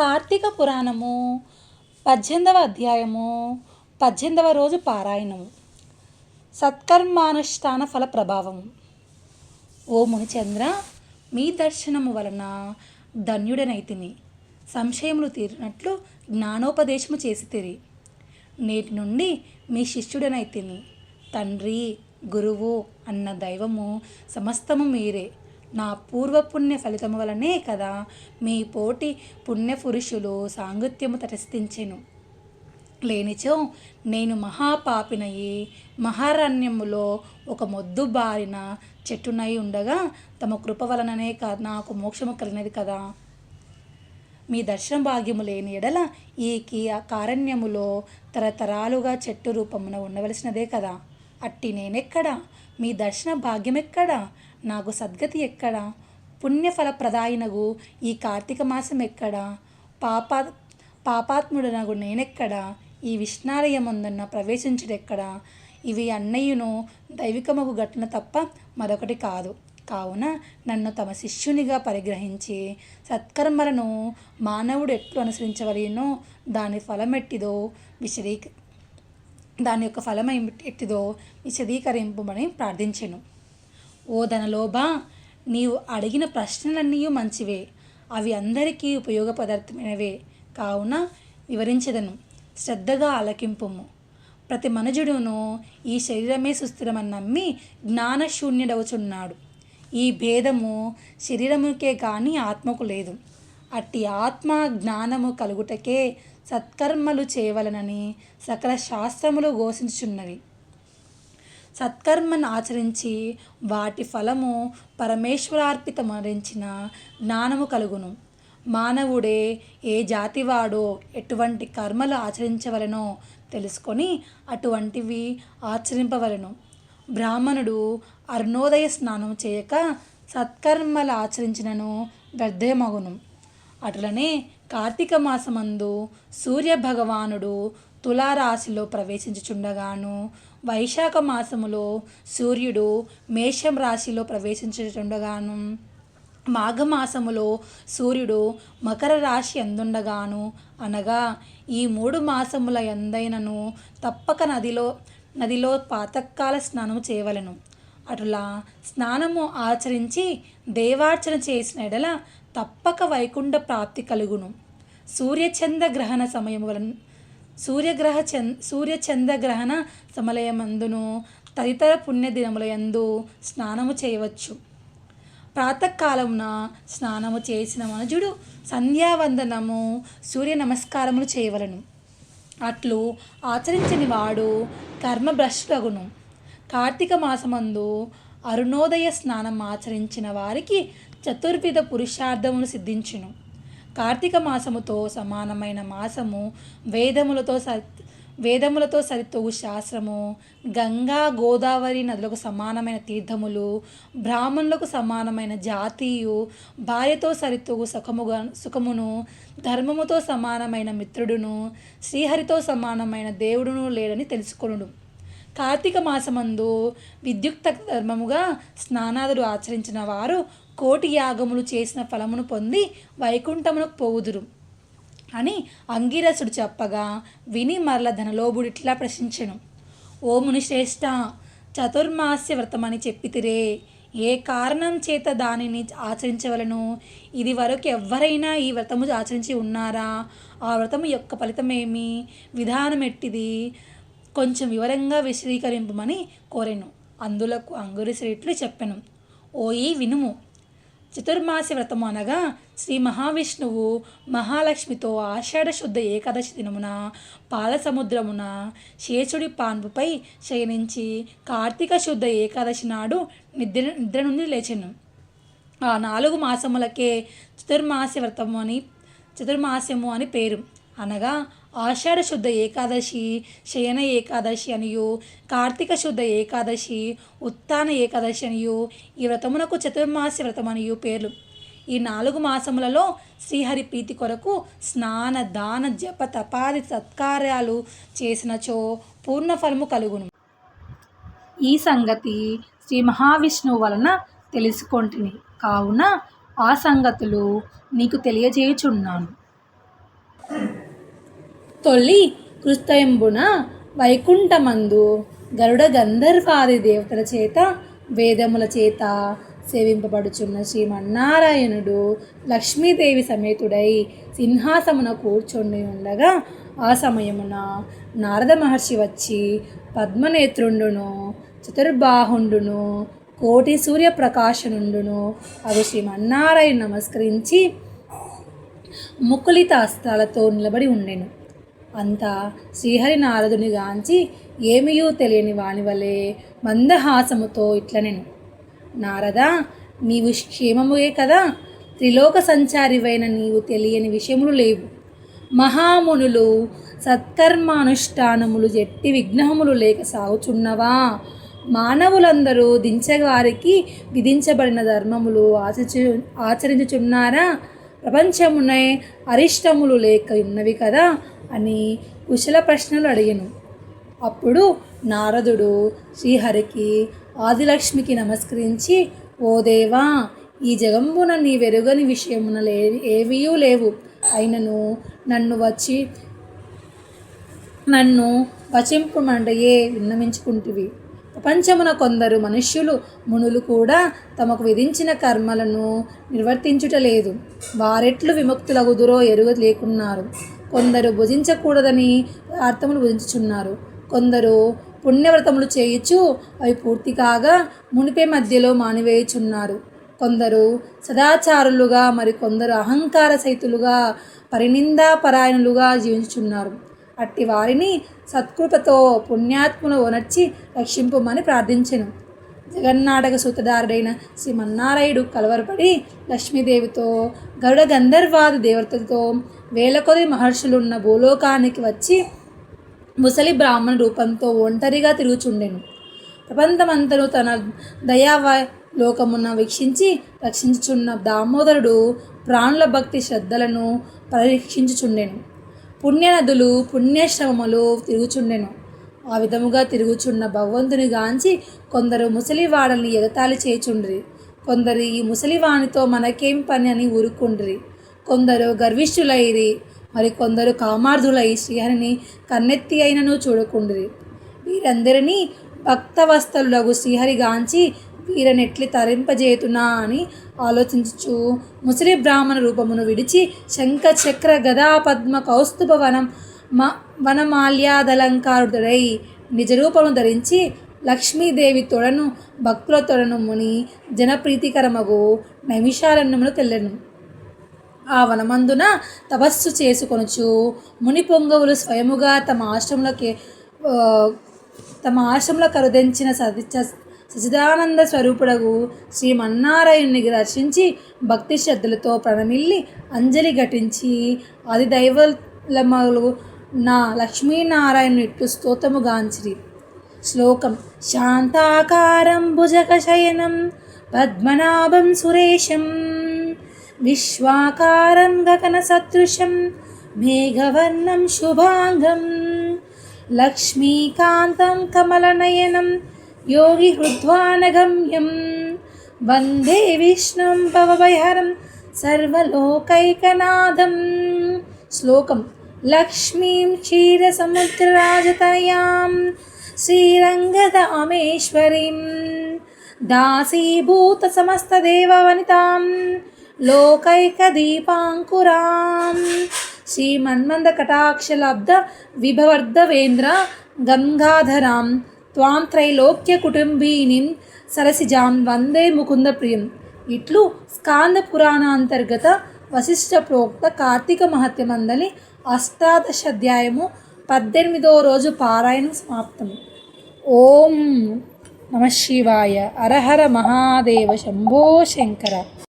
కార్తీక పురాణము పద్దెనిమిదవ అధ్యాయము పద్దెనిమిదవ రోజు పారాయణము. సత్కర్మానుష్ఠాన ఫల ప్రభావము. ఓ మునిచంద్ర మీ దర్శనము వలన ధన్యుడనైతిని సంశయములు తీరినట్లు జ్ఞానోపదేశము చేసి తిరి. నేటి నుండి మీ శిష్యుడనైతిని తండ్రి గురువు అన్న దైవము సమస్తము మీరే. నా పూర్వపుణ్య ఫలితము వలనే కదా మీ పోటీ పుణ్యపురుషులు సాంగత్యము తటస్థించెను. లేనిచో నేను మహాపాపినయి మహారణ్యములో ఒక మొద్దు బారిన చెట్టునై ఉండగా తమ కృప వలననే కా నాకు మోక్షము కలిగినది కదా. మీ దర్శన భాగ్యము లేని ఎడల ఈ కీ కారణ్యములో తరతరాలుగా చెట్టు రూపమున ఉండవలసినదే కదా. అట్టి నేనెక్కడా? మీ దర్శన భాగ్యమెక్కడా? నాకు సద్గతి ఎక్కడ? పుణ్యఫలప్రదాయినగు ఈ కార్తీక మాసం ఎక్కడ? పాపా పాపాత్ముడనగు నేనెక్కడ? ఈ విష్ణాలయముందున్న ప్రవేశించుడెక్కడ? ఇవి అన్నయ్యను దైవికమగు ఘటన తప్ప మరొకటి కాదు. కావున నన్ను తమ శిష్యునిగా పరిగ్రహించి సత్కర్మలను మానవుడు ఎట్లు అనుసరించవలెనో దాని ఫలమెట్టిదో విశదీ దాని యొక్క ఫలం ఎట్టిదో విశదీకరింపమని ప్రార్థించాను. ఓ ధనలోభా నీవు అడిగిన ప్రశ్నలన్నీ మంచివే. అవి అందరికీ ఉపయోగపదార్థమైనవే. కావున వివరించదను. శ్రద్ధగా ఆలకింపుము. ప్రతి మనుజుడును ఈ శరీరమే సుస్థిరమని నమ్మి జ్ఞానశూన్యుడవుచున్నాడు. ఈ భేదము శరీరముకే కానీ ఆత్మకు లేదు. అట్టి ఆత్మ జ్ఞానము కలుగుటకే సత్కర్మలు చేయవలనని సకల శాస్త్రములు ఘోషించుచున్నవి. సత్కర్మను ఆచరించి వాటి ఫలము పరమేశ్వరార్పితమరించిన జ్ఞానము కలుగును. మానవుడే ఏ జాతివాడో ఎటువంటి కర్మలు ఆచరించవలనో తెలుసుకొని అటువంటివి ఆచరింపవలను. బ్రాహ్మణుడు అరుణోదయ స్నానం చేయక సత్కర్మలు ఆచరించినను వ్యర్థమగును. అటులనే కార్తీక మాసమందు సూర్య భగవానుడు తులారాశిలో ప్రవేశించుచుండగాను వైశాఖ మాసములో సూర్యుడు మేషం రాశిలో ప్రవేశించుచుండగాను మాఘమాసములో సూర్యుడు మకర రాశి ఎందుండగాను అనగా ఈ మూడు మాసముల ఎందైనను తప్పక నదిలో నదిలో పాతకాల స్నానము చేయవలను. అటులా స్నానము ఆచరించి దేవార్చన చేసిన ఎడల తప్పక వైకుంఠ ప్రాప్తి కలుగును. సూర్యచంద్ర గ్రహణ సమయములను వలన సూర్యగ్రహ చం సూర్య చంద్రగ్రహణ సమలయమందును తదితర పుణ్యదినముల యందు స్నానము చేయవచ్చు. ప్రాతకాలమున స్నానము చేసిన మనుజుడు సంధ్యావందనము సూర్య నమస్కారములు చేయవలను. అట్లు ఆచరించని వాడు కర్మభ్రష్టులగును కార్తీక మాసమందు అరుణోదయ స్నానం ఆచరించిన వారికి చతుర్విధ పురుషార్థమును సిద్ధించును. కార్తీక మాసముతో సమానమైన మాసము వేదములతో స వేదములతో సరితొగు శాస్త్రము గంగా గోదావరి నదులకు సమానమైన తీర్థములు బ్రాహ్మణులకు సమానమైన జాతీయు భార్యతో సరితొగు సుఖముగా సుఖమును ధర్మముతో సమానమైన మిత్రుడును శ్రీహరితో సమానమైన దేవుడును లేడని తెలుసుకొనుడు కార్తీక మాసమందు విద్యుక్త ధర్మముగా స్నానాదులు ఆచరించిన వారు కోటి యాగములు చేసిన ఫలమును పొంది వైకుంఠమునకు పోవుదురు. అని అంగిరసుడు చెప్పగా విని మరల ధనలోభుడు ఇట్లా ప్రశ్నించెను. ఓ మునిశ్రేష్ట చతుర్మాస్య వ్రతమని చెప్పితిరే ఏ కారణం చేత దానిని ఆచరించవలను? ఇది వరకు ఎవరైనా ఈ వ్రతము ఆచరించి ఉన్నారా? ఆ వ్రతము యొక్క ఫలితమేమి? విధానం ఎట్టిది కొంచెం వివరంగా విశదీకరింపమని కోరెను. అందులకు అంగురిశ్రీట్లు చెప్పెను. ఓయి వినుము. చతుర్మాసి వ్రతము అనగా శ్రీ మహావిష్ణువు మహాలక్ష్మితో ఆషాఢ శుద్ధ ఏకాదశి దినమున పాలసముద్రమున శేషుడి పాన్పుపై శయనించి కార్తీక శుద్ధ ఏకాదశి నాడు నిద్ర నిద్ర నుండి లేచెను. ఆ నాలుగు మాసములకే చతుర్మాసి వ్రతము అని చతుర్మాస్యము అని పేరు. అనగా ఆషాఢ శుద్ధ ఏకాదశి శయన ఏకాదశి అనియు కార్తీక శుద్ధ ఏకాదశి ఉత్తాన ఏకాదశి అనియు ఈ వ్రతమునకు చతుర్మాసి వ్రతం అనియు పేర్లు. ఈ నాలుగు మాసములలో శ్రీహరి ప్రీతి కొరకు స్నాన దాన జప తపాది సత్కార్యాలు చేసినచో పూర్ణ ఫలము కలుగును. ఈ సంగతి శ్రీ మహావిష్ణువు వలన తెలుసుకొంటిని. కావున ఆ సంగతులు నీకు తెలియజేయుచున్నాను. తొలి కృస్తయంబున వైకుంఠమందు గరుడ గంధర్వాది దేవతల చేత వేదముల చేత సేవింపబడుచున్న శ్రీమన్నారాయణుడు లక్ష్మీదేవి సమేతుడై సింహాసమున కూర్చొని ఉండగా ఆ సమయమున నారద మహర్షి వచ్చి పద్మనేత్రుండును చతుర్బాహుండును కోటి సూర్యప్రకాశనుండును అవి శ్రీమన్నారాయణ నమస్కరించి ముకులిత హస్తాలతో నిలబడి ఉండెను. అంతా శ్రీహరి నారదుని గాంచి ఏమియూ తెలియని వాని వలె మందహాసముతో ఇట్లనెను. నారద నీవు క్షేమముయే కదా? త్రిలోక సంచారివైన నీవు తెలియని విషయములు లేవు. మహామునులు సత్కర్మానుష్ఠానములు జట్టి విఘ్నములు లేక సాగుచున్నవా? మానవులందరూ దించగారికి విధించబడిన ధర్మములు ఆచరించు ఆచరించుచున్నారా? ప్రపంచమునే అరిష్టములు లేక ఉన్నవి కదా? అని కుశల ప్రశ్నలు అడిగాను. అప్పుడు నారదుడు శ్రీహరికి ఆదిలక్ష్మికి నమస్కరించి ఓ దేవా ఈ జగంబున నీ వెరుగని విషయమున లే ఏవియూ లేవు. అయినను నన్ను వచ్చి నన్ను వచింపమండయే విన్నమించుకుంటువి ప్రపంచమున కొందరు మనుష్యులు మునులు కూడా తమకు విధించిన కర్మలను నిర్వర్తించుటలేదు వారెట్లు విముక్తులగుదురో ఎరుగ లేకున్నారు కొందరు భుజించకూడదని అర్థములు భుజించుచున్నారు. కొందరు పుణ్యవ్రతములు చేయుచు అవి పూర్తి కాగా మునిపే మధ్యలో మానివేయుచున్నారు. కొందరు సదాచారులుగా మరి కొందరు అహంకార సైతులుగా పరినిందాపరాయణులుగా జీవించుచున్నారు. అట్టి వారిని సత్కృపతో పుణ్యాత్మును ఓనర్చి రక్షింపమని ప్రార్థించెను. జగన్నాటక శ్రీ శ్రీమన్నారాయుడు కలవరపడి లక్ష్మీదేవితో గరుడ గంధర్వాది దేవతలతో వేల కొద్ది మహర్షులున్న భూలోకానికి వచ్చి ముసలి బ్రాహ్మణ రూపంతో ఒంటరిగా తిరుగుచుండెను. ప్రపంచమంతను తన దయావ లోకమున వీక్షించి రక్షించుచున్న దామోదరుడు ప్రాణుల భక్తి శ్రద్ధలను పరీక్షించుచుండెను. పుణ్యనదులు పుణ్యశ్రమములు తిరుగుచుండెను. ఆ విధముగా తిరుగుచున్న భగవంతుని గాంచి కొందరు ముసలివాడల్ని ఎగతాళి చేయుచుండ్రి. కొందరు ఈ ముసలివానితో మనకేం పని అని ఊరుకుండ్రి. కొందరు గర్విష్ఠులైరి మరి కొందరు కామార్థులై శ్రీహరిని కన్నెత్తి అయినను చూడకుండ్రి. వీరందరినీ భక్తవస్తలులగు శ్రీహరిగాంచి వీరనెట్లి తరింపజేతునా అని ఆలోచించుచు ముసలి బ్రాహ్మణ రూపమును విడిచి శంఖ చక్ర గదా పద్మ కౌస్తుభ వనం మ వనమాల్యాదలంకారుడై నిజరూపము ధరించి లక్ష్మీదేవి తొడను భక్తుల తొడను ముని జనప్రీతికరమగు నైమిషారణ్యమును తెల్లెను. ఆ వనమందున తపస్సు చేసుకొనుచు ముని పొంగవులు స్వయముగా తమ ఆశ్రమంలోకి తమ ఆశ్రమంలో కరుదించిన సదిచ సచిదానంద స్వరూపుడగు శ్రీమన్నారాయణ్ణి దర్శించి భక్తి శ్రద్ధలతో ప్రణమిల్లి అంజలి ఘటించి అది దైవలమలు నా లక్ష్మీనారాయణ ఇట్లు స్తోతముగాంచిరి శ్లోకం శాంతాకారం భుజక శయనం పద్మనాభం సురేశం విశ్వాకారం గగనసదృశం మేఘవర్ణం శుభాంగం లక్ష్మీకాంతం కమలనయనం యోగి హృద్వానగమ్యం వందే విష్ణుం భవభయహరం సర్వలోకైకనాథం. శ్లోకం లక్ష్మీం క్షీరసముద్రరాజతనయాం శ్రీరంగదామేశ్వరీం దాసీభూత సమస్తదేవవనితాం లోకైకదీపాంకురాం శ్రీమన్మంద కటాక్షలబ్ధ విభవర్ధవేంద్ర గంగాధరాం త్వాం త్రైలోక్య కుటుంబీనిం సరసిజాం వందే ముకుంద ప్రియం ఇట్లు స్కాంద పురాణాంతర్గత వశిష్ఠ ప్రోక్త కార్తీక మహత్యమందలి అష్టాదశ అధ్యాయము పద్దెనిమిదో రోజు పారాయణం సమాప్తం ఓం నమ శివాయ అరహర మహాదేవ శంభో శంకర